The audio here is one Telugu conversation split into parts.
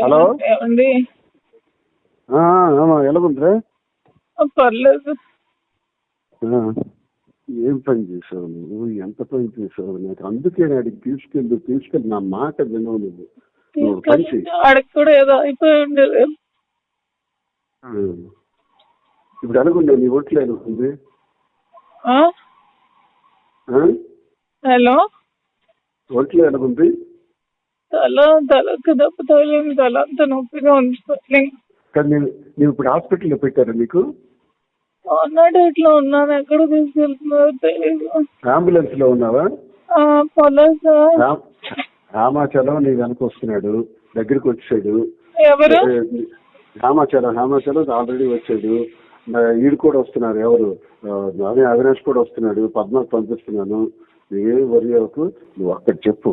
హలో? ఏమండి? ఎలాగుందిరా పర్లేదు. ఏం పని చేసావు నువ్వు? ఎంత పని చేసావు నాకు? అందుకే నాడికి తీసుకెళ్ళి తీసుకెళ్ళి. నా మాట వినవు నువ్వు. కూడా ఏదో అయిపోయి ఉండేది ఆ. ఇప్పుడు ఎలాగుండే నీ ఒంట్లో ఆ? ఆ? హలో? ఒంట్లో ఎలాగుంది? తల తలకు దెబ్బ తగిలింది తల అంత నొప్పిగా ఉంది. నేను ఇప్పుడు హాస్పిటల్లో పెట్టారా నీకు మొన్నటి ఇట్లా ఉన్నాను? ఎక్కడ తీసుకెళ్తున్నారో తెలియదు అంబులెన్స్లో ఉన్నావా రామాచలం నీ వెనక వస్తున్నాడు. దగ్గరికి వచ్చాడు. ఎవరు? రామాచలం రామాచలం ఆల్రెడీ వచ్చాడు. ఈడు కూడా వస్తున్నారు ఎవరు? అవినాష్ కూడా వస్తున్నాడు. పద్మాకు పంపిస్తున్నాను. నువ్వేం వరి నువ్వు అక్కడ చెప్పు.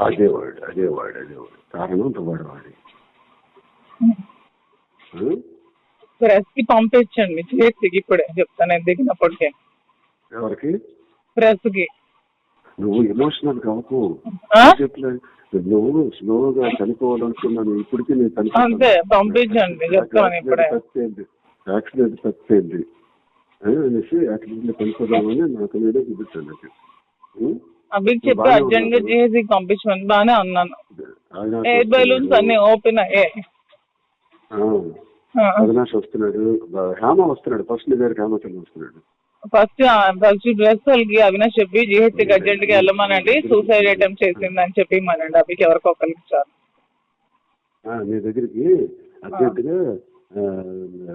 అదే వాడు అదే వాడు అదే వాడు. కారణం వాడు వాడి. ప్రెస్కి పంపించండి. చేతికి ఇప్పుడే చెప్తాను దిగినప్పటికే. ఎవరికి? ప్రెస్కి నువ్వు ఎమోషనల్ కావకు నువ్వు స్లోగా చనిపోవాలనుకున్నాను ఇప్పటికీ నేను చనిపోతాను. అంతే, పంపించండి, చెప్తాను ఇప్పుడే. యాక్సిడెంట్ తప్పింది. అనేసి యాక్సిడెంట్ చనిపోదామని నాకు నేనే ఉం? అభికి చెప్పి అర్జెంట్గా. చేసి పంపించమని బానే అన్నాను. ఎయిర్ బెలూన్స్ అన్ని ఓపెన్ అయ్యాయి అవినాష్ వస్తున్నాడు. హేమ వస్తున్నాడు. ఫస్ట్ నీ దగ్గర హేమచంద్ర వస్తున్నాడు. ఫస్ట్ ఫస్ట్ డ్రెస్ వాళ్ళకి అవినాష్ చెప్పి జిహెచ్కి అర్జెంట్గా వెళ్ళమనండి. సూసైడ్ అటెంప్ట్ చేసిందని చెప్పి మనండి అభికి ఎవరికో ఒకరికి చాలు. నీ దగ్గరికి అర్జెంటుగా ఆ, ఆ,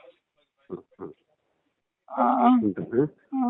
ఆ, ఉంటాను ఆ.